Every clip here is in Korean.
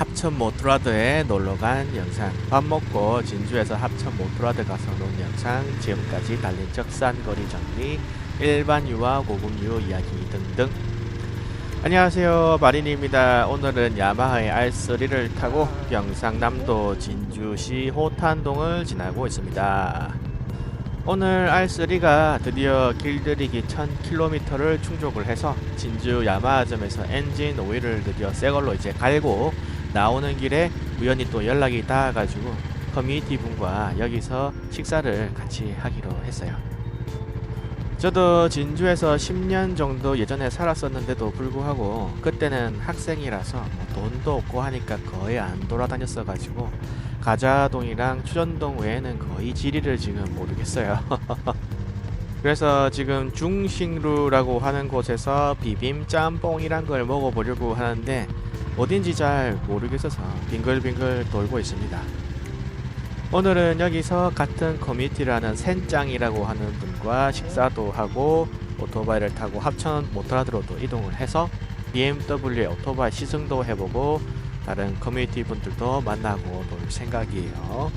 합천 모토라드에 놀러간 영상. 밥 먹고 진주에서 합천 모토라드 가서 논 영상. 지금까지 달린 적산거리 정리 일반 유와 고급 유 이야기 등등. 안녕하세요. 마린입니다. 오늘은 야마하의 R3를 타고 경상남도 진주시 호탄동을 지나고 있습니다. 오늘 R3가 드디어 길들이기 1000km를 충족을 해서 진주 야마하점에서 엔진 오일을 드디어 새걸로 이제 갈고 나오는 길에 우연히 또 연락이 닿아가지고 커뮤니티 분과 여기서 식사를 같이 하기로 했어요. 저도 진주에서 10년 정도 예전에 살았었는데도 불구하고 그때는 학생이라서 뭐 돈도 없고 하니까 거의 안 돌아다녔어가지고 가자동이랑 추전동 외에는 거의 지리를 지금 모르겠어요. 그래서 지금 중식루라고 하는 곳에서 비빔 짬뽕이란 걸 먹어보려고 하는데 어딘지 잘 모르겠어서 빙글빙글 돌고 있습니다. 오늘은 여기서 같은 커뮤니티라는 센짱이라고 하는 분과 식사도 하고 오토바이를 타고 합천 모토라드로도 이동을 해서 BMW의 오토바이 시승도 해보고 다른 커뮤니티 분들도 만나고 놀 생각이에요.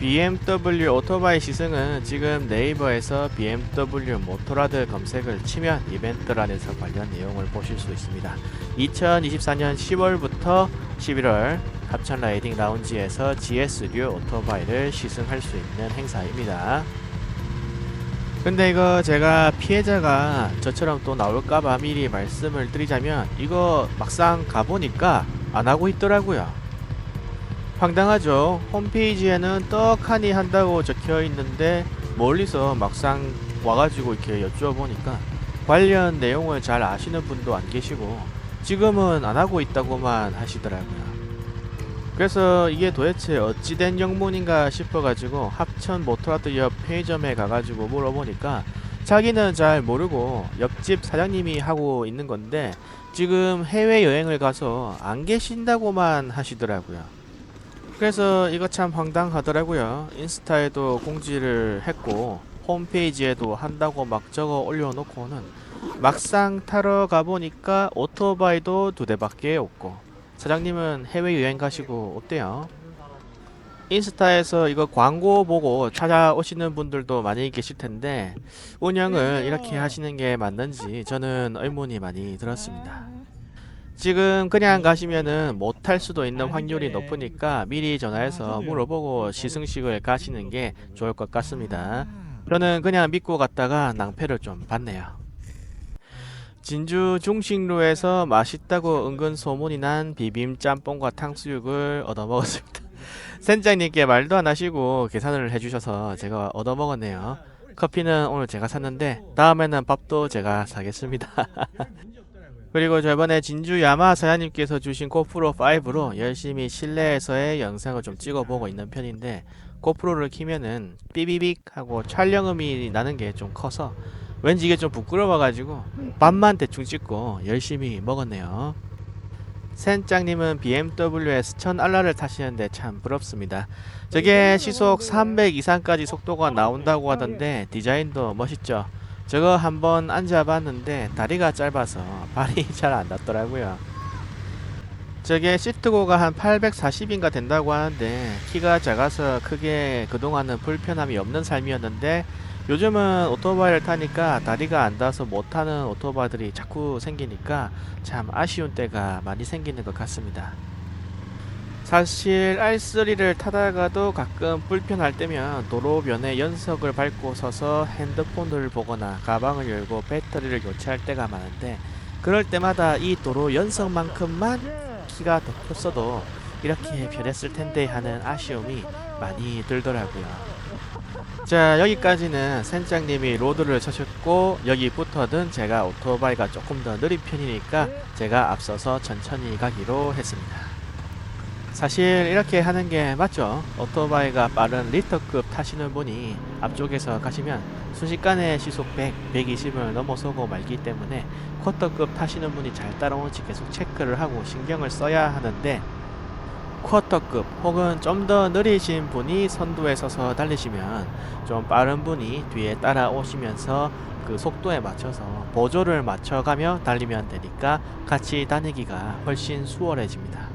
BMW 오토바이 시승은 지금 네이버에서 BMW 모토라드 검색을 치면 이벤트란에서 관련 내용을 보실 수 있습니다. 2024년 10월부터 11월 합천 라이딩 라운지에서 GS류 오토바이를 시승할 수 있는 행사입니다. 근데 이거 제가 피해자가 저처럼 또 나올까봐 미리 말씀을 드리자면 이거 막상 가보니까 안 하고 있더라고요. 황당하죠. 홈페이지에는 떡하니 한다고 적혀 있는데 멀리서 막상 와가지고 이렇게 여쭈어보니까 관련 내용을 잘 아시는 분도 안 계시고 지금은 안 하고 있다고만 하시더라고요. 그래서 이게 도대체 어찌된 영문인가 싶어가지고 합천 모토라드 옆 편의점에 가가지고 물어보니까 자기는 잘 모르고 옆집 사장님이 하고 있는 건데 지금 해외 여행을 가서 안 계신다고만 하시더라고요. 그래서 이거 참 황당하더라고요. 인스타에도 공지를 했고 홈페이지에도 한다고 막 적어 올려놓고는 막상 타러 가보니까 오토바이도 두 대밖에 없고 사장님은 해외여행 가시고 어때요? 인스타에서 이거 광고 보고 찾아오시는 분들도 많이 계실 텐데 운영을 이렇게 하시는 게 맞는지 저는 의문이 많이 들었습니다. 지금 그냥 가시면은 못탈 수도 있는 확률이 높으니까 미리 전화해서 물어보고 시승식을 가시는 게 좋을 것 같습니다. 저는 그냥 믿고 갔다가 낭패를 좀 봤네요. 진주 중식루에서 맛있다고 은근 소문이 난 비빔 짬뽕과 탕수육을 얻어먹었습니다. 센장님께 말도 안 하시고 계산을 해주셔서 제가 얻어먹었네요. 커피는 오늘 제가 샀는데 다음에는 밥도 제가 사겠습니다. 그리고 저번에 진주 야마 사장님께서 주신 고프로 5로 열심히 실내에서의 영상을 좀 찍어보고 있는 편인데 고프로를 키면은 삐비빅 하고 촬영음이 나는 게 좀 커서 왠지 이게 좀 부끄러워가지고 밥만 대충 찍고 열심히 먹었네요. 센짱님은 BMW S1000 알라를 타시는데 참 부럽습니다. 저게 시속 300 이상까지 속도가 나온다고 하던데 디자인도 멋있죠. 저거 한번 앉아봤는데 다리가 짧아서 발이 잘 안 닿더라고요. 저게 시트고가 한 840인가 된다고 하는데 키가 작아서 크게 그동안은 불편함이 없는 삶이었는데 요즘은 오토바이를 타니까 다리가 안 닿아서 못 타는 오토바이들이 자꾸 생기니까 참 아쉬운 때가 많이 생기는 것 같습니다. 사실 R3를 타다가도 가끔 불편할 때면 도로변에 연석을 밟고 서서 핸드폰을 보거나 가방을 열고 배터리를 교체할 때가 많은데 그럴 때마다 이 도로 연석만큼만 키가 더 컸어도 이렇게 변했을 텐데 하는 아쉬움이 많이 들더라고요. 자 여기까지는 센장님이 로드를 쳐셨고 여기부터는 제가 오토바이가 조금 더 느린 편이니까 제가 앞서서 천천히 가기로 했습니다. 사실 이렇게 하는 게 맞죠. 오토바이가 빠른 리터급 타시는 분이 앞쪽에서 가시면 순식간에 시속 100, 120을 넘어서고 말기 때문에 쿼터급 타시는 분이 잘 따라오는지 계속 체크를 하고 신경을 써야 하는데 쿼터급 혹은 좀 더 느리신 분이 선두에 서서 달리시면 좀 빠른 분이 뒤에 따라오시면서 그 속도에 맞춰서 보조를 맞춰가며 달리면 되니까 같이 다니기가 훨씬 수월해집니다.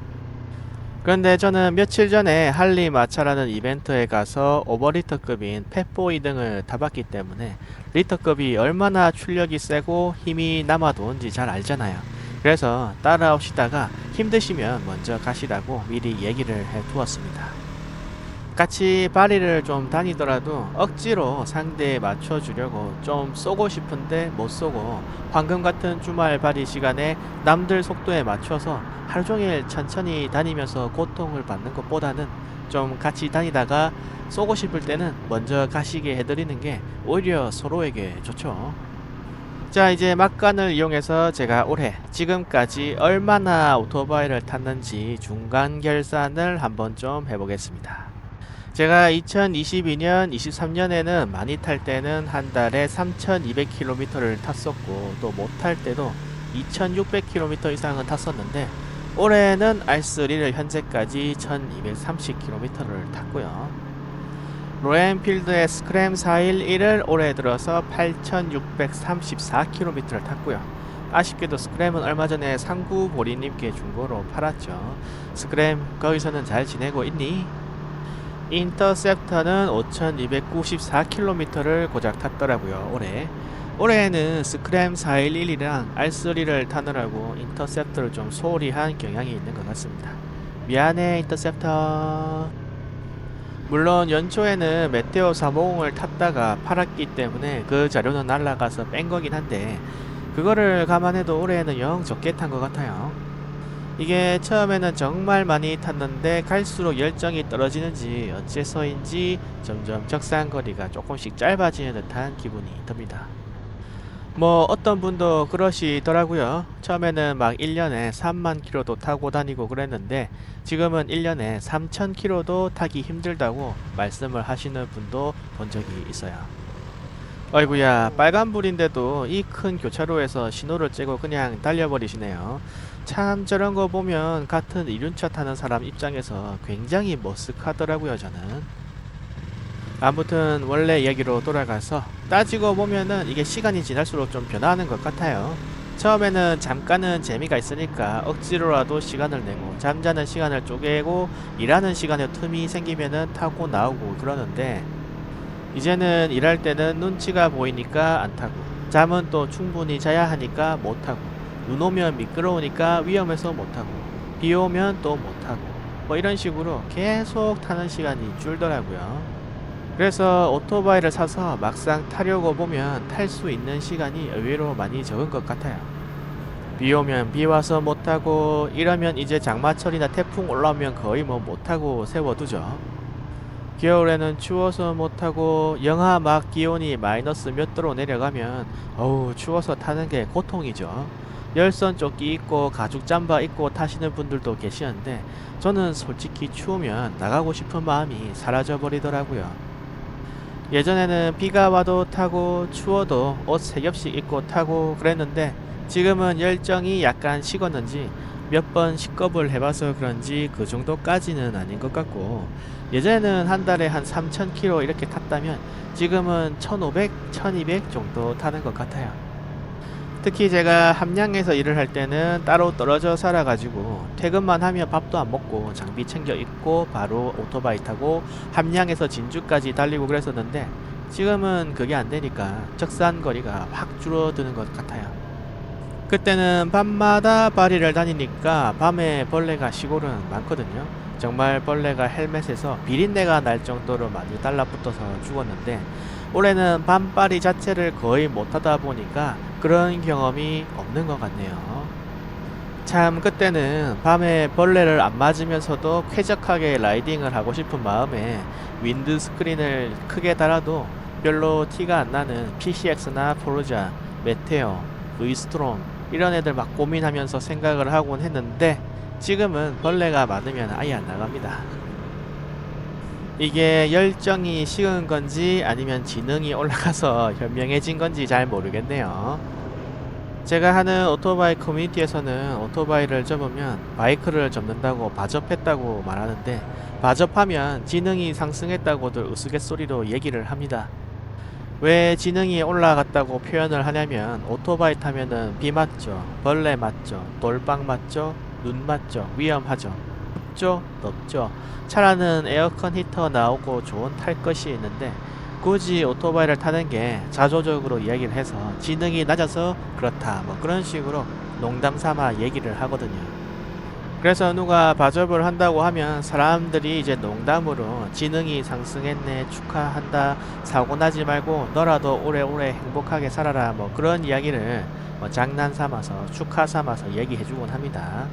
그런데 저는 며칠 전에 할리 마차라는 이벤트에 가서 오버리터급인 펫보 2등을 타봤기 때문에 리터급이 얼마나 출력이 세고 힘이 남아도는지 잘 알잖아요. 그래서 따라오시다가 힘드시면 먼저 가시라고 미리 얘기를 해 두었습니다. 같이 바리를 좀 다니더라도 억지로 상대에 맞춰주려고 좀 쏘고 싶은데 못 쏘고 방금 같은 주말 바리 시간에 남들 속도에 맞춰서 하루 종일 천천히 다니면서 고통을 받는 것보다는 좀 같이 다니다가 쏘고 싶을 때는 먼저 가시게 해드리는 게 오히려 서로에게 좋죠. 자 이제 막간을 이용해서 제가 올해 지금까지 얼마나 오토바이를 탔는지 중간 결산을 한번 좀 해보겠습니다. 제가 2022년, 23년에는 많이 탈 때는 한 달에 3,200km를 탔었고 또 못 탈 때도 2,600km 이상은 탔었는데 올해는 R3를 현재까지 1,230km를 탔고요. 로엔필드의 스크램 411을 올해 들어서 8,634km를 탔고요. 아쉽게도 스크램은 얼마 전에 상구 보리님께 중고로 팔았죠. 스크램 거기서는 잘 지내고 있니? 인터셉터는 5,294km를 고작 탔더라고요, 올해. 올해에는 스크램 411이랑 R3를 타느라고 인터셉터를 좀 소홀히 한 경향이 있는 것 같습니다. 미안해, 인터셉터. 물론 연초에는 메테오 350을 탔다가 팔았기 때문에 그 자료는 날라가서 뺀 거긴 한데 그거를 감안해도 올해에는 영 적게 탄 것 같아요. 이게 처음에는 정말 많이 탔는데 갈수록 열정이 떨어지는지 어째서인지 점점 적상거리가 조금씩 짧아지는 듯한 기분이 듭니다. 뭐 어떤 분도 그러시더라고요. 처음에는 막 1년에 3만 킬로도 타고 다니고 그랬는데 지금은 1년에 3천 킬로도 타기 힘들다고 말씀을 하시는 분도 본 적이 있어요. 어이구야 빨간불인데도 이 큰 교차로에서 신호를 째고 그냥 달려버리시네요. 참 저런 거 보면 같은 이륜차 타는 사람 입장에서 굉장히 머쓱하더라고요 저는. 아무튼 원래 얘기로 돌아가서 따지고 보면은 이게 시간이 지날수록 좀 변화하는 것 같아요. 처음에는 잠깐은 재미가 있으니까 억지로라도 시간을 내고 잠자는 시간을 쪼개고 일하는 시간에 틈이 생기면은 타고 나오고 그러는데 이제는 일할 때는 눈치가 보이니까 안 타고 잠은 또 충분히 자야 하니까 못 타고 눈 오면 미끄러우니까 위험해서 못 타고 비 오면 또못 타고 뭐 이런 식으로 계속 타는 시간이 줄더라고요. 그래서 오토바이를 사서 막상 타려고 보면 탈 수 있는 시간이 의외로 많이 적은 것 같아요. 비 오면 비 와서 못 타고 이러면 이제 장마철이나 태풍 올라오면 거의 뭐 못 타고 세워두죠. 겨울에는 추워서 못 타고 영하 막 기온이 마이너스 몇 도로 내려가면 어우 추워서 타는 게 고통이죠. 열선 조끼 입고 가죽 잠바 입고 타시는 분들도 계시는데 저는 솔직히 추우면 나가고 싶은 마음이 사라져 버리더라고요. 예전에는 비가 와도 타고 추워도 옷 세 겹씩 입고 타고 그랬는데 지금은 열정이 약간 식었는지 몇 번 식겁을 해봐서 그런지 그 정도까지는 아닌 것 같고 예전에는 한 달에 한 3,000km 이렇게 탔다면 지금은 1,500, 1,200 정도 타는 것 같아요. 특히 제가 함양에서 일을 할 때는 따로 떨어져 살아가지고 퇴근만 하면 밥도 안 먹고 장비 챙겨 입고 바로 오토바이 타고 함양에서 진주까지 달리고 그랬었는데 지금은 그게 안 되니까 적산 거리가 확 줄어드는 것 같아요. 그때는 밤마다 바리를 다니니까 밤에 벌레가 시골은 많거든요. 정말 벌레가 헬멧에서 비린내가 날 정도로 많이 달라붙어서 죽었는데 올해는 밤바리 자체를 거의 못 하다 보니까 그런 경험이 없는 것 같네요. 참 그때는 밤에 벌레를 안 맞으면서도 쾌적하게 라이딩을 하고 싶은 마음에 윈드 스크린을 크게 달아도 별로 티가 안 나는 PCX나 포르자, 메테오, 브이스트롬 이런 애들 막 고민하면서 생각을 하곤 했는데 지금은 벌레가 많으면 아예 안 나갑니다. 이게 열정이 식은 건지 아니면 지능이 올라가서 현명해진 건지 잘 모르겠네요. 제가 하는 오토바이 커뮤니티에서는 오토바이를 접으면 바이크를 접는다고 바접했다고 말하는데 바접하면 지능이 상승했다고들 우스갯소리로 얘기를 합니다. 왜 지능이 올라갔다고 표현을 하냐면 오토바이 타면은 비 맞죠, 벌레 맞죠, 돌빵 맞죠, 눈 맞죠, 위험하죠. 없죠? 없죠. 차라는 에어컨 히터 나오고 좋은 탈 것이 있는데 굳이 오토바이를 타는 게 자조적으로 이야기를 해서 지능이 낮아서 그렇다 뭐 그런 식으로 농담 삼아 얘기를 하거든요. 그래서 누가 바접을 한다고 하면 사람들이 이제 농담으로 지능이 상승했네 축하한다 사고 나지 말고 너라도 오래오래 행복하게 살아라 뭐 그런 이야기를 뭐 장난 삼아서 축하 삼아서 얘기해 주곤 합니다.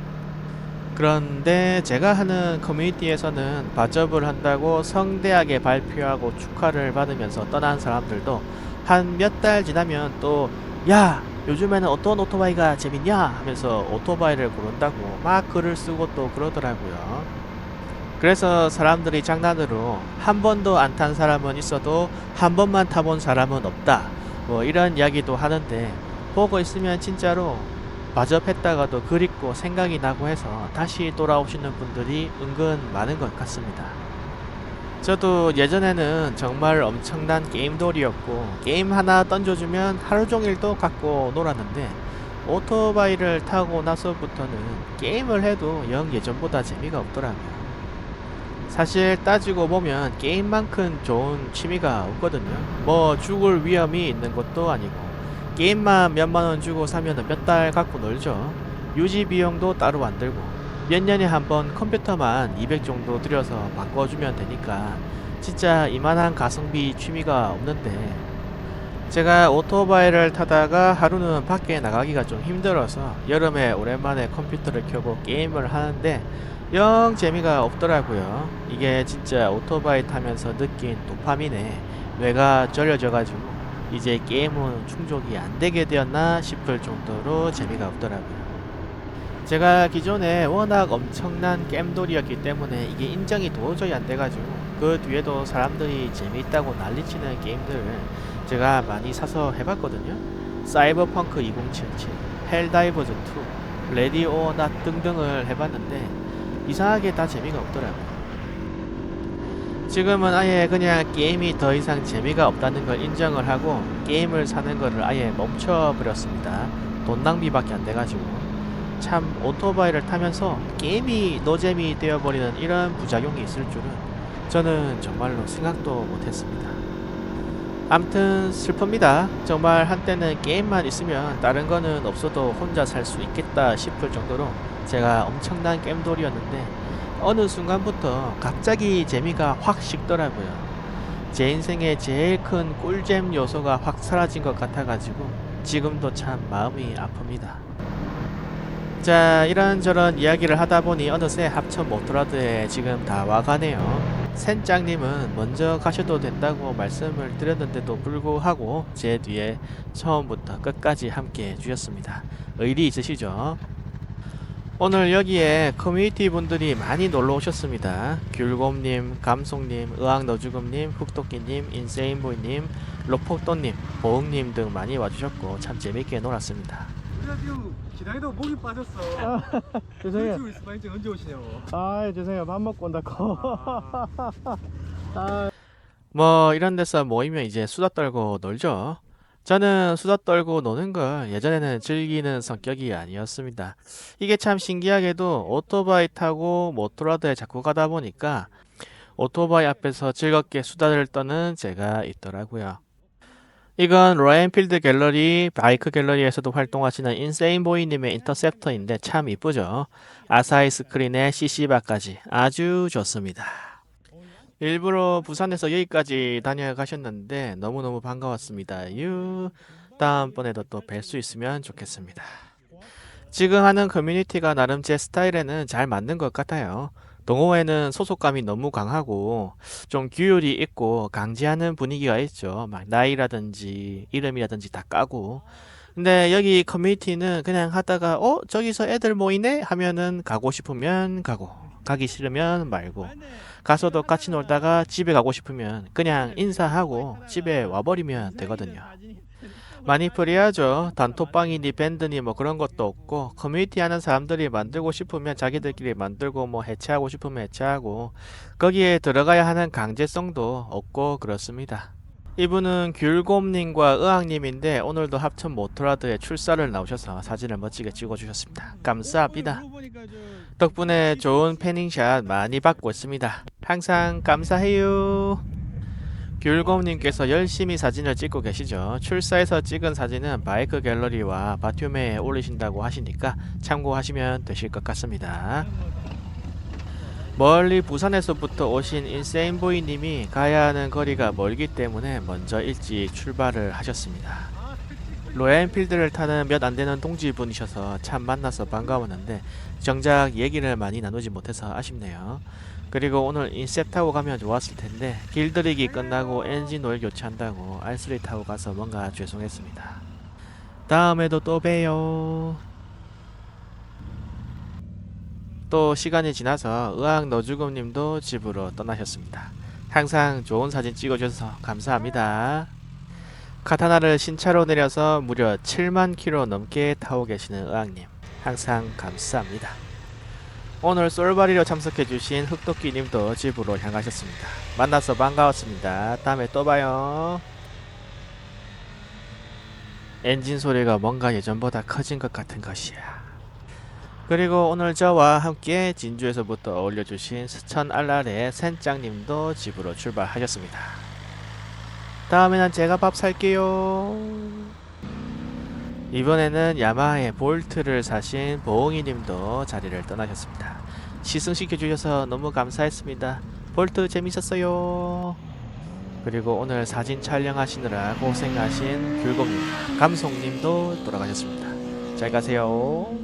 그런데 제가 하는 커뮤니티에서는 바접을 한다고 성대하게 발표하고 축하를 받으면서 떠난 사람들도 한 몇 달 지나면 또 야 요즘에는 어떤 오토바이가 재밌냐 하면서 오토바이를 고른다고 막 글을 쓰고 또 그러더라고요. 그래서 사람들이 장난으로 한 번도 안 탄 사람은 있어도 한 번만 타본 사람은 없다. 뭐 이런 이야기도 하는데 보고 있으면 진짜로 마접했다가도 그립고 생각이 나고 해서 다시 돌아오시는 분들이 은근 많은 것 같습니다. 저도 예전에는 정말 엄청난 게임돌이었고 게임 하나 던져주면 하루 종일도 갖고 놀았는데 오토바이를 타고 나서부터는 게임을 해도 영 예전보다 재미가 없더라고요. 사실 따지고 보면 게임만큼 좋은 취미가 없거든요. 뭐 죽을 위험이 있는 것도 아니고 게임만 몇만 원 주고 사면 몇달 갖고 놀죠. 유지 비용도 따로 안 들고 몇 년에 한 번 컴퓨터만 200 정도 들여서 바꿔주면 되니까 진짜 이만한 가성비 취미가 없는데 제가 오토바이를 타다가 하루는 밖에 나가기가 좀 힘들어서 여름에 오랜만에 컴퓨터를 켜고 게임을 하는데 영 재미가 없더라고요. 이게 진짜 오토바이 타면서 느낀 도파민에 뇌가 절여져 가지고 이제 게임은 충족이 안 되게 되었나 싶을 정도로 재미가 없더라고요. 제가 기존에 워낙 엄청난 겜돌이었기 때문에 이게 인정이 도저히 안 돼가지고 그 뒤에도 사람들이 재미있다고 난리치는 게임들을 제가 많이 사서 해봤거든요. 사이버펑크 2077, 헬다이버즈 2, 레디 오어 낫 등등을 해봤는데 이상하게 다 재미가 없더라고요. 지금은 아예 그냥 게임이 더 이상 재미가 없다는 걸 인정을 하고 게임을 사는 거를 아예 멈춰버렸습니다. 돈 낭비밖에 안 돼가지고. 참 오토바이를 타면서 게임이 노잼이 되어버리는 이런 부작용이 있을 줄은 저는 정말로 생각도 못했습니다. 암튼 슬픕니다. 정말 한때는 게임만 있으면 다른 거는 없어도 혼자 살 수 있겠다 싶을 정도로 제가 엄청난 게임돌이었는데 어느 순간부터 갑자기 재미가 확 식더라고요. 제 인생의 제일 큰 꿀잼 요소가 확 사라진 것 같아가지고 지금도 참 마음이 아픕니다. 자 이런저런 이야기를 하다 보니 어느새 합천 모토라드에 지금 다 와가네요. 센짱님은 먼저 가셔도 된다고 말씀을 드렸는데도 불구하고 제 뒤에 처음부터 끝까지 함께 해주셨습니다. 의리 있으시죠? 오늘 여기에 커뮤니티 분들이 많이 놀러 오셨습니다. 귤곰님, 감송님, 의학너주금님, 흑도끼님, 인세인보이님, 로폭도님, 보응님 등 많이 와주셨고 참 재밌게 놀았습니다. 우리가 지금 기다리다 목이 빠졌어. 죄송해요. 유튜브 있으면 이제 언제 오시냐고. 아 죄송해요. 밥 먹고 온다고. 아, 뭐 이런 데서 모이면 이제 수다 떨고 놀죠. 저는 수다 떨고 노는 걸 예전에는 즐기는 성격이 아니었습니다. 이게 참 신기하게도 오토바이 타고 모토라드에 자꾸 가다 보니까 오토바이 앞에서 즐겁게 수다를 떠는 제가 있더라고요. 이건 로엔필드 갤러리, 바이크 갤러리에서도 활동하시는 인세인보이님의 인터셉터인데 참 이쁘죠. 아사히 스크린에 CC바까지 아주 좋습니다. 일부러 부산에서 여기까지 다녀가셨는데 너무너무 반가웠습니다. 유 다음번에도 또 뵐 수 있으면 좋겠습니다. 지금 하는 커뮤니티가 나름 제 스타일에는 잘 맞는 것 같아요. 동호회는 소속감이 너무 강하고 좀 규율이 있고 강제하는 분위기가 있죠. 막 나이라든지 이름이라든지 다 까고. 근데 여기 커뮤니티는 그냥 하다가 어 저기서 애들 모이네 하면은 가고 싶으면 가고 가기 싫으면 말고 가서도 같이 놀다가 집에 가고 싶으면 그냥 인사하고 집에 와버리면 되거든요. 많이 프리하죠. 단톡방이니 밴드니 뭐 그런 것도 없고 커뮤니티 하는 사람들이 만들고 싶으면 자기들끼리 만들고 뭐 해체하고 싶으면 해체하고 거기에 들어가야 하는 강제성도 없고 그렇습니다. 이분은 귤곰님과 의학님인데 오늘도 합천 모토라드에 출사를 나오셔서 사진을 멋지게 찍어주셨습니다. 감사합니다. 덕분에 좋은 패닝샷 많이 받고 있습니다. 항상 감사해요. 귤곰님께서 열심히 사진을 찍고 계시죠. 출사에서 찍은 사진은 바이크 갤러리와 바튜메에 올리신다고 하시니까 참고하시면 되실 것 같습니다. 멀리 부산에서부터 오신 인세인보이님이 가야 하는 거리가 멀기 때문에 먼저 일찍 출발을 하셨습니다. 로얄필드를 타는 몇 안 되는 동지분이셔서 참 만나서 반가웠는데 정작 얘기를 많이 나누지 못해서 아쉽네요. 그리고 오늘 인셉 타고 가면 좋았을 텐데 길들이기 끝나고 엔진 오일 교체한다고 R3 타고 가서 뭔가 죄송했습니다. 다음에도 또 봬요. 또 시간이 지나서 의학 너주금님도 집으로 떠나셨습니다. 항상 좋은 사진 찍어주셔서 감사합니다. 카타나를 신차로 내려서 무려 7만 킬로 넘게 타고 계시는 의학님 항상 감사합니다. 오늘 솔바리로 참석해주신 흑도끼님도 집으로 향하셨습니다. 만나서 반가웠습니다. 다음에 또 봐요. 엔진 소리가 뭔가 예전보다 커진 것 같은 것이야. 그리고 오늘 저와 함께 진주에서부터 올려주신 스천 알랄의 센짱님도 집으로 출발하셨습니다. 다음에는 제가 밥 살게요. 이번에는 야마하의 볼트를 사신 보홍이님도 자리를 떠나셨습니다. 시승시켜 주셔서 너무 감사했습니다. 볼트 재밌었어요. 그리고 오늘 사진 촬영하시느라 고생하신 귤곰님, 감송님도 돌아가셨습니다. 잘 가세요.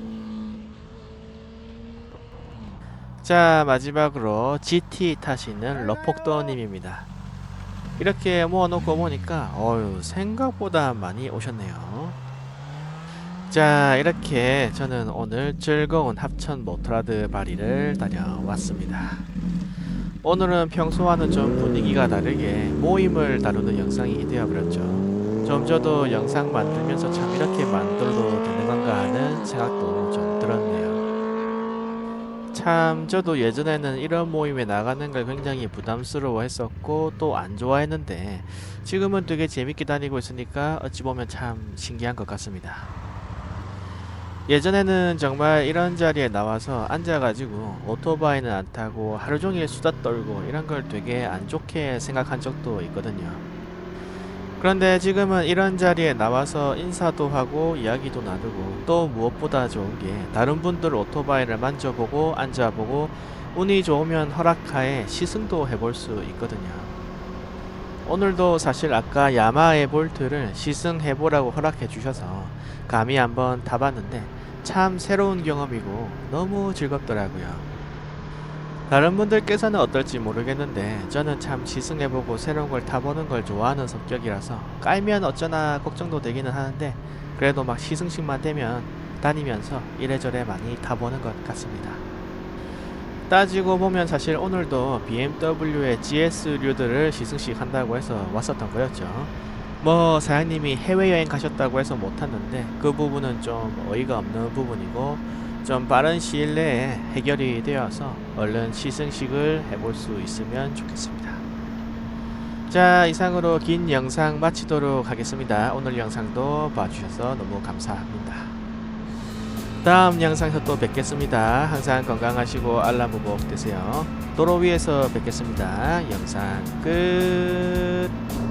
자 마지막으로 GT 타시는 러폭도님입니다. 이렇게 모아놓고 보니까 어유 생각보다 많이 오셨네요. 자 이렇게 저는 오늘 즐거운 합천 모토라드 바리를 다녀왔습니다. 오늘은 평소와는 좀 분위기가 다르게 모임을 다루는 영상이 되어버렸죠. 좀 저도 영상 만들면서 참 이렇게 만들어도 건가 하는 생각도 좀 들었네요. 참 저도 예전에는 이런 모임에 나가는 걸 굉장히 부담스러워 했었고 또 안 좋아했는데 지금은 되게 재밌게 다니고 있으니까 어찌 보면 참 신기한 것 같습니다. 예전에는 정말 이런 자리에 나와서 앉아가지고 오토바이는 안 타고 하루 종일 수다 떨고 이런 걸 되게 안 좋게 생각한 적도 있거든요. 그런데 지금은 이런 자리에 나와서 인사도 하고 이야기도 나누고 또 무엇보다 좋은 게 다른 분들 오토바이를 만져보고 앉아보고 운이 좋으면 허락하에 시승도 해볼 수 있거든요. 오늘도 사실 아까 야마의 볼트를 시승해보라고 허락해 주셔서 감히 한번 타봤는데 참 새로운 경험이고 너무 즐겁더라고요. 다른 분들께서는 어떨지 모르겠는데 저는 참 시승해보고 새로운 걸 타보는 걸 좋아하는 성격이라서 깔면 어쩌나 걱정도 되기는 하는데 그래도 막 시승식만 되면 다니면서 이래저래 많이 타보는 것 같습니다. 따지고 보면 사실 오늘도 BMW의 GS류들을 시승식 한다고 해서 왔었던 거였죠. 뭐 사장님이 해외여행 가셨다고 해서 못 탔는데 그 부분은 좀 어이가 없는 부분이고 좀 빠른 시일 내에 해결이 되어서 얼른 시승식을 해볼 수 있으면 좋겠습니다. 자 이상으로 긴 영상 마치도록 하겠습니다. 오늘 영상도 봐주셔서 너무 감사합니다. 다음 영상에서 또 뵙겠습니다. 항상 건강하시고 알람 보복 되세요. 도로 위에서 뵙겠습니다. 영상 끝.